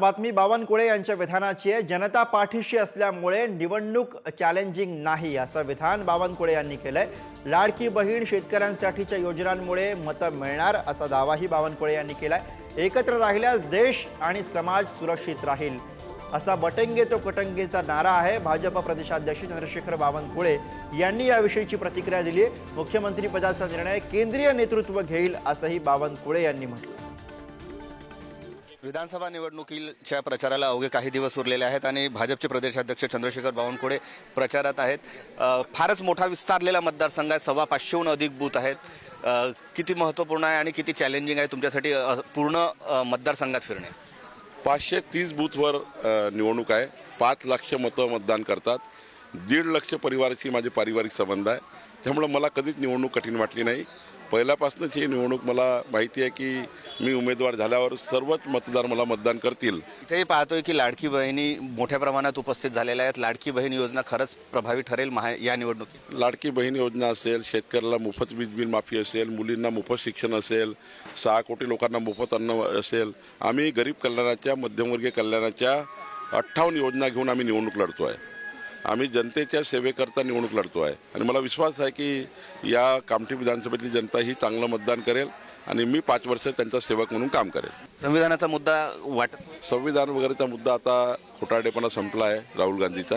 बातमी बावनकुळे यांच्या विधानाची आहे. जनता पाठीशी असल्यामुळे निवडणूक चॅलेंजिंग नाही असं विधान बावनकुळे यांनी केलंय. लाडकी बहीण शेतकऱ्यांसाठीच्या योजनांमुळे मतं मिळणार असा दावाही बावनकुळे यांनी केलाय. एकत्र राहिल्यास देश आणि समाज सुरक्षित राहील असा बटंगे तो कटंगेचा नारा आहे. भाजप प्रदेशाध्यक्ष चंद्रशेखर बावनकुळे यांनी याविषयीची प्रतिक्रिया दिली मुख्यमंत्री पदाचा निर्णय केंद्रीय नेतृत्व घेईल असंही बावनकुळे यांनी म्हटलं. विधानसभा निवडणुकीच्या प्रचाराला अवघे काही दिवस उरलेले आहेत आणि भाजपचे प्रदेशाध्यक्ष चंद्रशेखर बावनकुळे प्रचारात आहेत. फारच मोठा विस्तारलेला मतदारसंघ आहे. सव्वा पाचशेहून अधिक बूथ आहेत. किती महत्त्वपूर्ण आहे आणि किती चॅलेंजिंग आहे तुमच्यासाठी पूर्ण मतदारसंघात फिरणे? पाचशे तीस बूथवर निवडणूक आहे. पाच लक्ष मतं मतदान करतात. दीड लक्ष परिवाराशी माझे पारिवारिक संबंध आहे. त्यामुळं मला कधीच निवडणूक कठीण वाटली नाही. पहिल्यापासूनच ही निवडणूक मला माहिती आहे की मी उमेदवार झाल्यावर सर्वच मतदार मला मतदान करतील. इथेही पाहतोय की लाडकी बहिणी मोठ्या प्रमाणात उपस्थित झालेल्या आहेत. लाडकी बहीण योजना खरंच प्रभावी ठरेल महा या निवडणुकीत. लाडकी बहीण योजना असेल शेतकऱ्याला मोफत वीज बिल माफी असेल मुलींना मोफत शिक्षण असेल सहा कोटी लोकांना मोफत अन्न असेल आम्ही गरीब कल्याणाच्या मध्यमवर्गीय कल्याणाच्या अठ्ठावन्न योजना घेऊन आम्ही निवडणूक लढतो आहे आम्ही जनतेच्या सेवेकरता निवडणूक लढतो आहे आणि मला विश्वास आहे की या कामठी विधानसभेतली जनता ही चांगलं मतदान करेल आणि मी पाच वर्ष त्यांचा सेवक म्हणून काम करेल संविधानाचा मुद्दा वाटत संविधान वगैरेचा मुद्दा आता खोटारडेपणा संपला आहे राहुल गांधीचा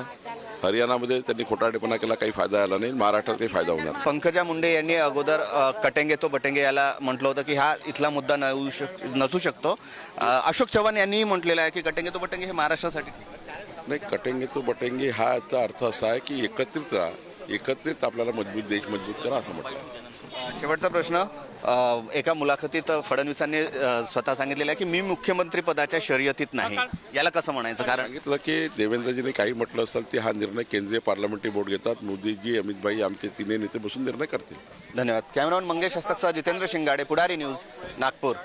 हरियाणामध्ये त्यांनी खोटारडेपणा केला काही फायदा आला नाही महाराष्ट्रात काही फायदा होणार. पंकजा मुंडे यांनी अगोदर कटेंगे तो बटेंगे याला म्हटलं होतं की हा इथला मुद्दा नसू शक नसू शकतो अशोक चव्हाण यांनीही म्हटलेलं आहे की कटेंगे तो बटेंगे हे महाराष्ट्रासाठी ठीक आहे. नाही कटेंगे तो बटेंगे हा याचा अर्थ असा आहे की एकत्रित राहा. एकत्रित आपल्याला मजबूत देश मजबूत करा असं म्हटलं. शेवटचा प्रश्न. एका मुलाखतीत फडणवीसांनी स्वतः सांगितलेलं आहे की मी मुख्यमंत्री पदाच्या शर्यतीत नाही. याला कसं म्हणायचं? कारण सांगितलं की देवेंद्रजीने काही म्हटलं असेल ते हा निर्णय केंद्रीय पार्लमेंटरी बोर्ड घेतात. मोदीजी अमित भाई आमचे तिन्ही नेते बसून निर्णय करतील. धन्यवाद. कॅमेरामॅन मंगेश हस्तकसह जितेंद्र शिंगाडे पुढारी न्यूज नागपूर.